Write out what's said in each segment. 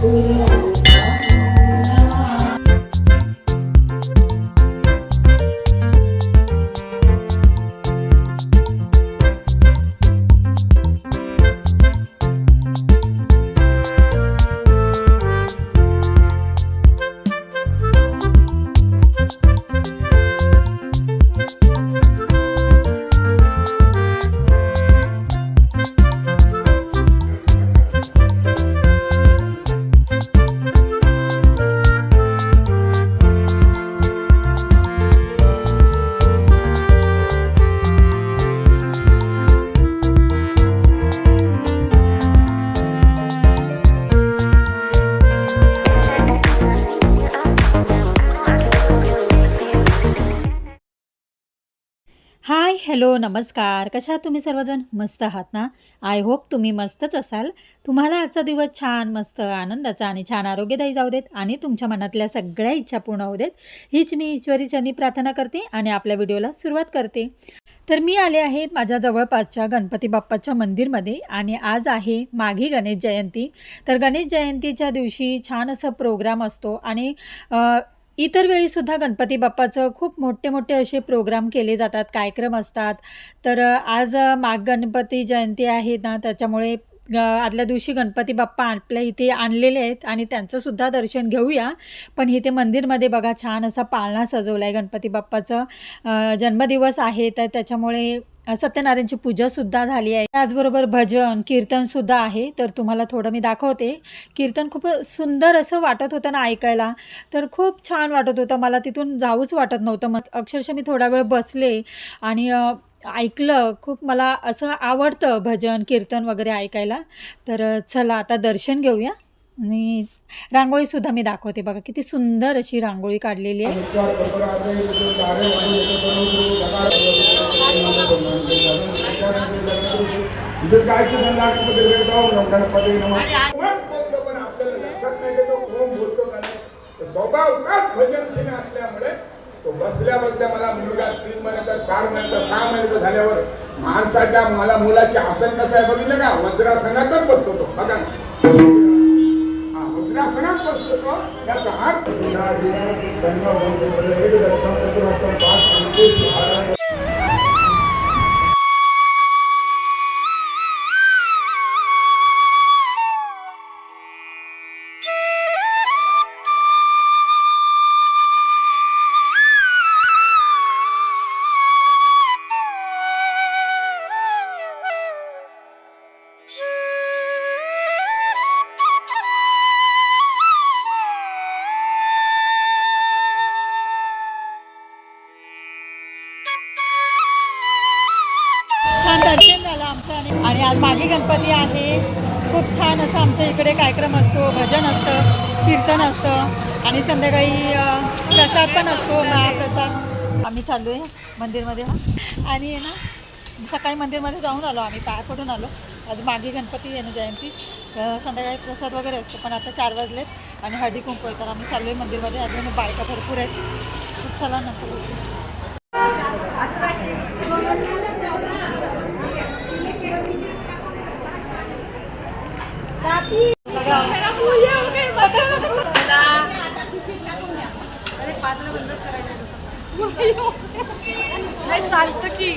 Yeah. Hello नमस्कार. कशा आहात तुम्ही सर्वजण? मस्त आहात ना? आय होप तुम्ही मस्तच असाल. तुम्हाला आजचा दिवस छान मस्त आनंदाचा आणि छान आरोग्यदायी जाऊ देत आणि तुमच्या मनातल्या सगळ्या इच्छा पूर्ण होऊ देत हीच मी ईश्वरीचरणी प्रार्थना करते आणि आपल्या व्हिडिओला सुरुवात करते. तर मी आले आहे माझ्या जवळपासच्या गणपती बाप्पाच्या मंदिरमध्ये आणि आज आहे माघी गणेश जयंती. तर गणेश जयंतीच्या दिवशी छान असं प्रोग्राम असतो आणि इतर वेळीसुद्धा गणपती बाप्पाचं खूप मोठे मोठे असे प्रोग्राम केले जातात कार्यक्रम असतात. तर आज माघ गणपती जयंती आहे ना त्याच्यामुळे ग आदल्या दिवशी गणपती बाप्पा आपल्या इथे आणलेले आहेत आणि त्यांचंसुद्धा दर्शन घेऊया. पण इथे मंदिरमध्ये बघा छान असा पाळणा सजवला आहे गणपती बाप्पाचं. जन्मदिवस आहे तर त्याच्यामुळे सत्यनारायणची पूजासुद्धा झाली आहे. त्याचबरोबर भजन कीर्तनसुद्धा आहे. तर तुम्हाला थोडं मी दाखवते. कीर्तन खूप सुंदर असं वाटत होतं ना ऐकायला. तर खूप छान वाटत होतं. मला तिथून जाऊच वाटत नव्हतं. मग अक्षरशः मी थोडा वेळ बसले आणि ऐकलं. खूप मला असं आवडतं भजन कीर्तन वगैरे ऐकायला. तर चला आता दर्शन घेऊया. आणि रांगोळीसुद्धा मी दाखवते. बघा किती सुंदर अशी रांगोळी काढलेली आहे. इथं काय केलं नागपती गणपती नमः बोलतो पण आपल्याला लक्षात नाही की तो कोण बोलतो का नाही. स्वभाव भजनशील असल्यामुळे तो बसल्या बसल्या मला मुलगा तीन महिन्याचा चार महिन्याचा सहा महिन्याचा झाल्यावर माणसाच्या मला मुलाची आसन कसं आहे बघितलं का? वज्रासनातच बसतो तो. बघा. हा, वज्रासनात बसतो तो. त्याचा अर्थ मागे गणपती आहे. खूप छान असं आमच्या इकडे कार्यक्रम असतो भजन असतं कीर्तन असतं आणि संध्याकाळी प्रसाद पण असतो महाप्रसाद. आम्ही चाललो आहे मंदिरमध्ये आणि आहे ना सकाळी मंदिरमध्ये जाऊन आलो आम्ही पाया पडून आलो. आज मागे गणपती आहे ना जयंती संध्याकाळी प्रसाद वगैरे असतो पण आता चार वाजलेत आणि हळदी कुंकू तर आम्ही चाललो आहे मंदिरमध्ये. अजून बायका भरपूर आहेत. चला नंतर चालत की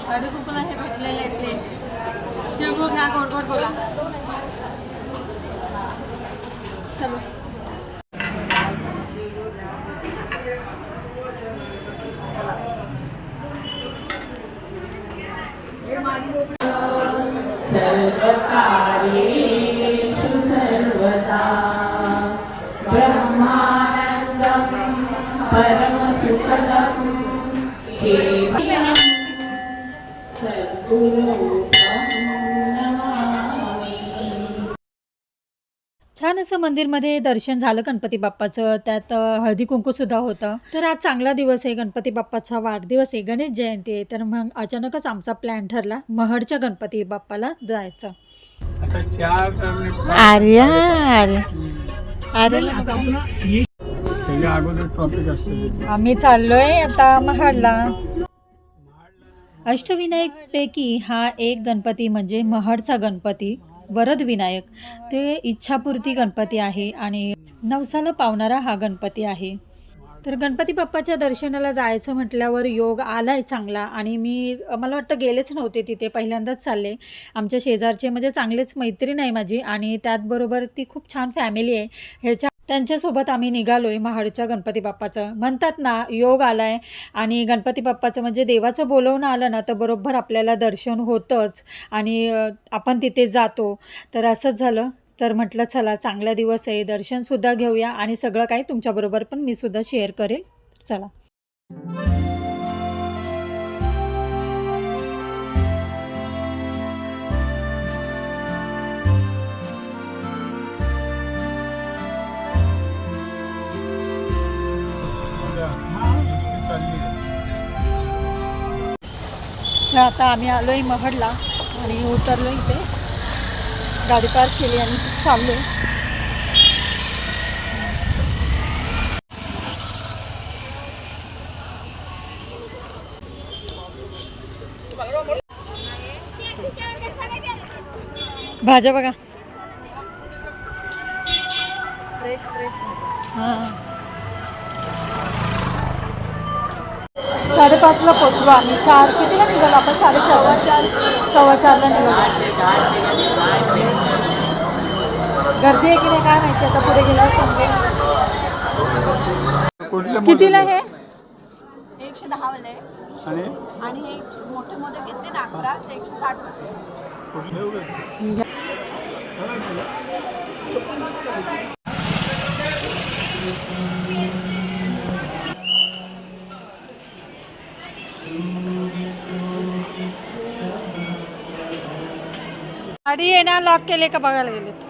हळदी कुंकूला हे भेटलेलं आहे प्लेन तिळगुळ घ्या गोड गोड बोला चलो. असं मंदिरमध्ये दर्शन झालं गणपती बाप्पाचं. त्यात हळदी कुंकूसुद्धा होतं. तर आज चांगला दिवस आहे गणपती बाप्पाचा. वाढदिवस आहे. गणेश जयंती आहे. तर मग अचानकच आमचा प्लॅन ठरला महडच्या गणपती बाप्पाला जायचं. आर्या असते. आम्ही चाललोय आता महाडला. अष्टविनायकपैकी हा एक गणपती म्हणजे महडचा गणपती. वरद विनायक. ते इच्छापूर्ती गणपती आहे आणि नवसाला पावणारा हा गणपती आहे. तर गणपती बाप्पाच्या दर्शनाला जायचं म्हटल्यावर योग आलाय चांगला आणि मी मला वाटतं गेलेच नव्हते तिथे पहिल्यांदाच चालले. आमच्या शेजारचे म्हणजे चांगलेच मैत्रीण आहे माझी आणि त्याचबरोबर ती खूप छान फॅमिली आहे. ह्याच्या त्यांच्यासोबत आम्ही निघालो आहे महाडच्या गणपती बाप्पाचं. म्हणतात ना योग आलाय आणि गणपती बाप्पाचं म्हणजे देवाचं बोलवणं आलं ना तर बरोबर आपल्याला दर्शन होतंच. आणि आपण तिथे जातो. तर असंच झालं. तर म्हटलं चला चांगला दिवस आहे. दर्शनसुद्धा घेऊया आणि सगळं काही तुमच्याबरोबर पण मी सुद्धा शेअर करेल. चला. तर आता आम्ही आलो आहे महडला आणि उतरलो इथे. गाडी पार्क केली आणि चाललो भाज्या बघा. हां. साडेपाचला पोचलो आम्ही. चार कितीला निघालो आपण? साडेचार चार सव्वा चारला निघालो. गर्दी आहे की नाही काय माहिती? आता पुढे गेल्यावर समजेल कुठले कितीला हे? एकशे दहा वाले आणि? आणि एक मोठे मोठे घेतले ना अकरा ते एकशे साठ वाले गाडी येणार ना लॉक केले का बघायला गेलेत?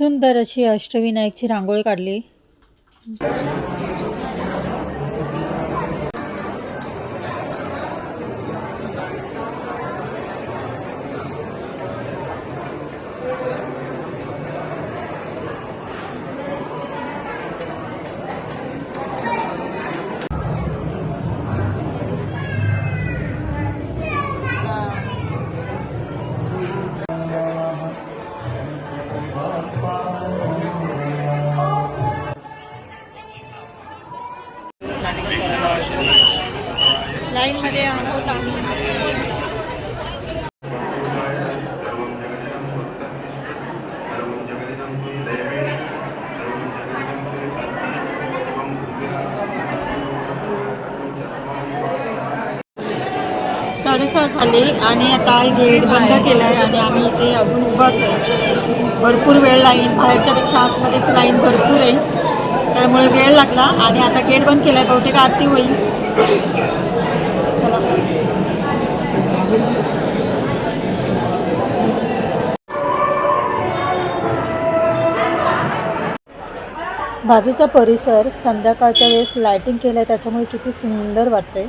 सुंदर अशी अष्टविनायकची रांगोळी काढली. साडेसहा झाले आणि आता गेट बंद केला आहे आणि आम्ही इथे अजून उभाच आहे. भरपूर वेळ लाईन बाहेरच्यापेक्षा आतमध्येच लाईन भरपूर आहे. त्यामुळे वेळ लागला आणि आता गेट बंद केला आहे बहुतेक आरती होईल. चला. बाजूचा परिसर संध्याकाळच्या वेळेस लायटिंग केलं आहे त्याच्यामुळे किती सुंदर वाटते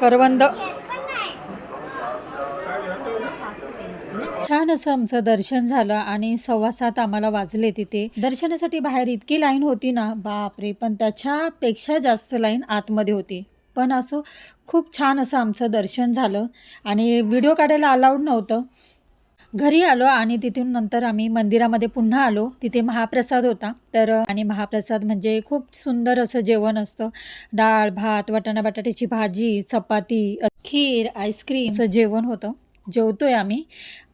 करवंद. छान असं आमचं दर्शन झालं आणि सव्वा सात आम्हाला वाजले तिथे. दर्शनासाठी बाहेर इतकी लाईन होती ना बापरे पण त्याच्यापेक्षा जास्त लाईन आतमध्ये होती. पण असं खूप छान असं आमचं दर्शन झालं आणि व्हिडिओ काढायला अलाउड नव्हतं. घरी आलो आणि तिथून नंतर आम्ही मंदिरामध्ये पुन्हा आलो. तिथे महाप्रसाद होता. तर आणि महाप्रसाद म्हणजे खूप सुंदर असं जेवण असतं. डाळ भात वाटाणा बटाट्याची भाजी चपाती खीर आईस्क्रीम असं जेवण होतं. जेवतोय आम्ही.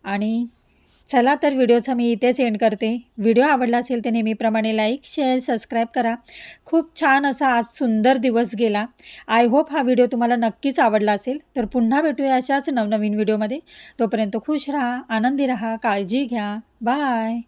आणि चला तर व्हिडिओचा मी इथेच एंड करते. व्हिडिओ आवडला असेल तर नेहमीप्रमाणे लाईक शेअर सबस्क्राईब करा. खूप छान असा आज सुंदर दिवस गेला. आय होप हा व्हिडिओ तुम्हाला नक्कीच आवडला असेल. तर पुन्हा भेटूया अशाच नवनवीन व्हिडिओमध्ये. तोपर्यंत खुश राहा आनंदी राहा काळजी घ्या. बाय